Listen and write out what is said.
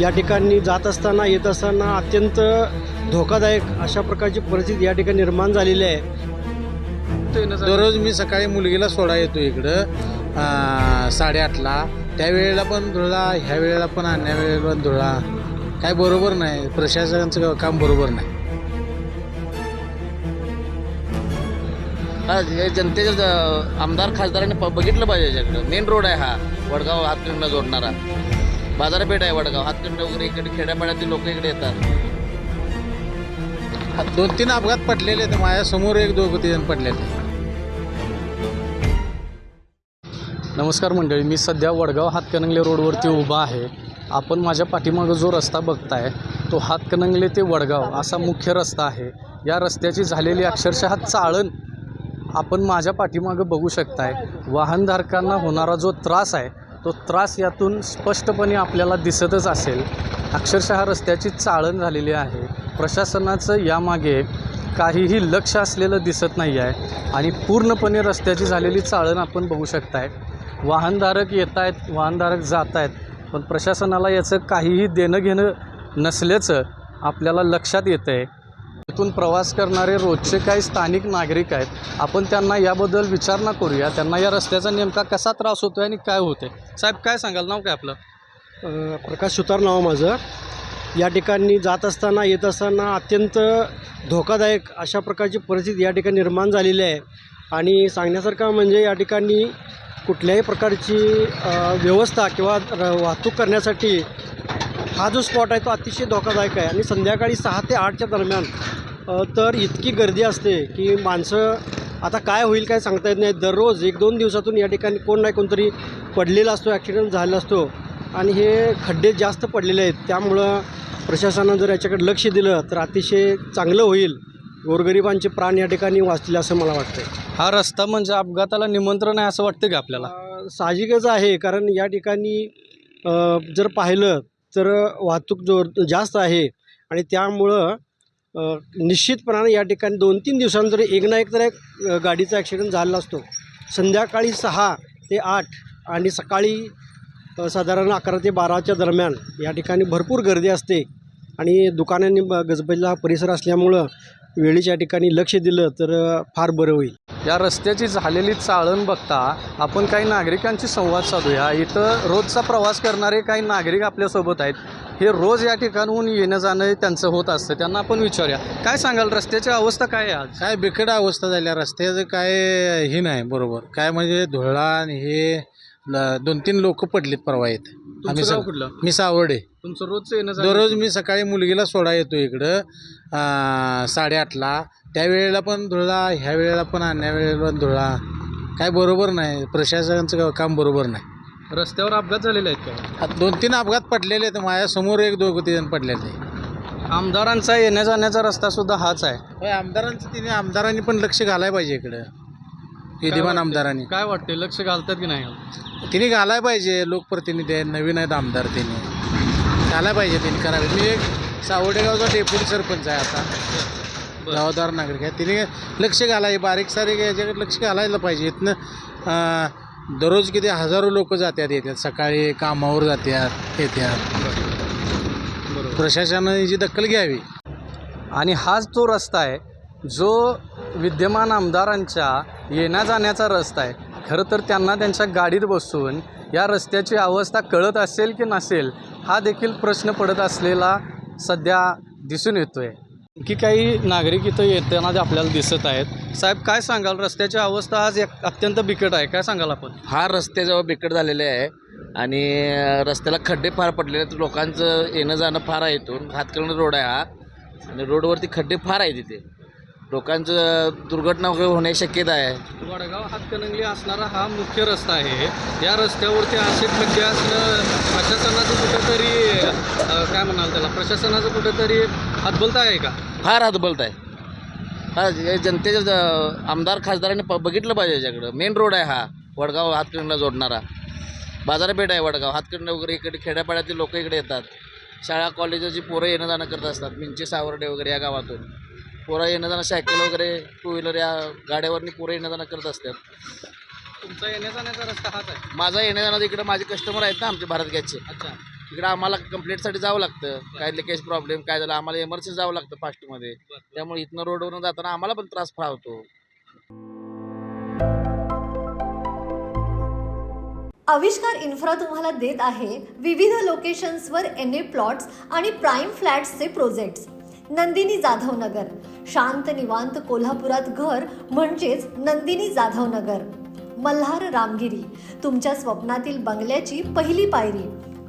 या ठिकाणी जात असताना येत असताना अत्यंत धोकादायक अशा प्रकारची परिस्थिती या ठिकाणी निर्माण झालेली आहे. दररोज मी सकाळी मुलगीला सोडा येतो इकडं साडेआठला. त्यावेळेला पण धुळा ह्या वेळेला पण अन्य वेळेला पण धुळा. काय बरोबर नाही. प्रशासनाचं काम बरोबर नाही. हा जनतेच्या आमदार खासदारांनी बघितलं पाहिजे याच्याकडं. मेन रोड आहे हा. वडगाव हातकंडला जोडणारा. बाजारपेठ आहे वडगाव. हातकंड वगैरे इकडे खेड्यापाड्यातील लोक इकडे येतात. दोन तीन अपघात पडलेले आहेत. माझ्यासमोर एक दोघं तीन पडलेले नमस्कार मंडळी मी सध्या वडगाव हातकणंगले रोडवरती उभा आहे. आपण माझ्या पाठीमागं जो रस्ता बघताय तो हातकणंगले ते वडगाव असा मुख्य रस्ता आहे. या रस्त्याची झालेली अक्षरशः चाळण आपण माझ्या पाठीमागं बघू शकताय. वाहनधारकांना होणारा जो त्रास आहे तो त्रास यातून स्पष्टपणे आपल्याला दिसतच असेल. अक्षरशः रस्त्याची चाळण झालेली आहे. प्रशासनाचं यामागे काहीही लक्ष असलेलं दिसत नाही आहे आणि पूर्णपणे रस्त्याची झालेली चाळण आपण बघू शकताय. वाहनधारक येत आहेत वाहनधारक जात आहेत पण प्रशासनाला याचं काहीही देणं घेणं नसल्याचं आपल्याला लक्षात येतं आहे इथून प्रवास करणारे रोजचे काही स्थानिक नागरिक आहेत आपण त्यांना याबद्दल विचारणा करूया. त्यांना या रस्त्याचा नेमका कसा त्रास होतो आहे आणि काय होते साहेब काय सांगाल? नाव काय आपलं? प्रकाश सुतार नाव माझं. या ठिकाणी जात असताना येत असताना अत्यंत धोकादायक अशा प्रकारची परिस्थिती या ठिकाणी निर्माण झालेली आहे. आणि सांगण्यासारखं म्हणजे या ठिकाणी कुठल्याही प्रकारची व्यवस्था किंवा र- वाहतूक करण्यासाठी हा जो स्पॉट आहे तो अतिशय धोकादायक आहे. आणि संध्याकाळी सहा ते आठच्या दरम्यान तर इतकी गर्दी असते की माणसं आता काय होईल काय सांगता येत नाही. दररोज एक दोन दिवसातून या ठिकाणी कोण नाही कोणतरी पडलेला असतो ॲक्सिडेंट झालेला असतो. आणि हे खड्डे जास्त पडलेले आहेत. त्यामुळं प्रशासनानं जर याच्याकडे लक्ष दिलं तर अतिशय चांगलं होईल. गोरगरिबांचे प्राण या ठिकाणी वाचतील असं मला वाटतं हा रस्ता म्हणजे अपघाताला निमंत्रण आहे असं वाटतं का आपल्याला? साहजिकच आहे. कारण या ठिकाणी जर पाहिलं तर वाहतूक जो जास्त आहे. आणि त्यामुळं निश्चितपणाने या ठिकाणी दोन तीन दिवसानंतर एक ना एक तर एक गाडीचा ॲक्सिडेंट झालेला असतो. संध्याकाळी सहा ते आठ आणि सकाळी साधारण अकरा ते बाराच्या दरम्यान या ठिकाणी भरपूर गर्दी असते आणि दुकानांनी गजबजला परिसर असल्यामुळं वेळेच्या या ठिकाणी लक्ष दिलं तर फार बरं होईल. या रस्त्याची झालेली चाळण बघता आपण काही नागरिकांशी संवाद साधूया. इथं रोजचा प्रवास करणारे काही नागरिक आपल्यासोबत आहेत. हे रोज या ठिकाणहून येणं जाणं त्यांचं होत असतं. त्यांना आपण विचारूया. काय सांगाल? रस्त्याची अवस्था काय आहे आज? काय बिकट अवस्था झाल्या रस्त्याचं काय हे नाही बरोबर. काय म्हणजे धुळा आणि हे ल- दोन तीन लोक पडलीत परवा येत गाव स- कुठलं? मी सावर्डे तुमचं रोजचं येणं जाणं दररोज मी सकाळी मुलगीला सोडा येतो इकडं अं, साडेआठला. त्यावेळेला पण धुळा ह्या वेळेला पण अन्य वेळेला पण धुळा. काय बरोबर नाही. प्रशासनाचं काम बरोबर नाही. रस्त्यावर अपघात झालेले आहेत का? दोन तीन अपघात पडलेले आहेत. माझ्यासमोर एक दोघं तीन पडलेले आमदारांचा येण्या जाण्याचा रस्ता सुद्धा हाच आहे. होय आमदारांचं तिने आमदारांनी पण लक्ष घालायला पाहिजे इकडं. विद्यमान आमदारांनी. काय वाटते लक्ष घालतात की नाही? तिने घालाय पाहिजे. लोकप्रतिनिधी आहेत नवीन आहेत आमदार तिने. घालाय पाहिजे त्यांनी करावे मी एक सावडेगावचा डेप्युटी सरपंच आहे आता. जबाबदार नागरिक आहे. तिने लक्ष घालाय. बारीक सारीक याच्याकडे लक्ष घालायला पाहिजे. इथनं अं, दररोज किती हजारो लोक जातात येतात सकाळी कामावर जातात येतात. प्रशासनाने याची दखल घ्यावी. आणि हाच तो रस्ता आहे जो विद्यमान आमदारांच्या येण्या जाण्याचा रस्ता आहे. खरं तर त्यांना त्यांच्या गाडीत बसून या रस्त्याची अवस्था कळत असेल की नसेल हा देखील प्रश्न पडत असलेला सध्या दिसून येतो आहे की काही नागरिक इथं येताना ते आपल्याला दिसत आहेत. साहेब काय सांगाल? रस्त्याची अवस्था आज एक अत्यंत बिकट आहे. काय सांगाल आपण? हा रस्त्याजवळ बिकट झालेले आहे आणि रस्त्याला खड्डे फार पडलेले आहेत. लोकांचं येणं जाणं फार आहे इथून. हातकर्णी रोड आहे हा. आणि रोडवरती खड्डे फार आहे तिथे लोकांचं दुर्घटना वगैरे होण्याची शक्यता आहे. वडगाव हातकणंगले असणारा हा मुख्य रस्ता आहे. या रस्त्यावरती असे खड्डे असणं प्रशासनाचं कुठंतरी काय म्हणाल त्याला? प्रशासनाचं कुठंतरी हातबलता आहे का? फार हातबलत आहे हा जनतेच्या ज- आमदार खासदारांनी प बघितलं पाहिजे याच्याकडं. मेन रोड आहे हा वडगाव हातकणला जोडणारा. बाजारपेठ आहे वडगाव. हातकंड वगैरे इकडे खेड्यापाड्यातील लोक इकडे येतात. शाळा कॉलेजाची पोरं येणं जाणं करत असतात. मिंचे सावर्डे वगैरे या गावातून. पोरं येणं जाणं सायकल वगैरे टू व्हीलर या गाड्यावरनी पोरं येणं जाणं करत असतात. तुमचा येण्या जाण्याचा रस्ता हाच आहे. माझा येणं जाणं इकडे माझे कस्टमर आहेत ना आमचे भारत गॅसचे. अच्छा. तिकडं आम्हाला कंप्लेंटसाठी जावं लागतं. काय लिकेज प्रॉब्लेम काय झालं आम्हाला एमर्जन्सी जावं लागतं फास्टमध्ये त्यामुळे इथनं रोडवरून जाताना आम्हाला पण त्रास फार होतो. आविष्कार इन्फ्रा तुम्हाला देत आहे विविध लोकेशन्सवर एन ए प्लॉट्स आणि प्राईम फ्लॅट्सचे प्रोजेक्ट्स नंदिनी जाधव नगर. शांत निवांत कोल्हापुरात घर म्हणजेच नंदिनी जाधव नगर. मल्हार रामगिरी. तुमच्या स्वप्नातील बंगल्याची पहिली पायरी.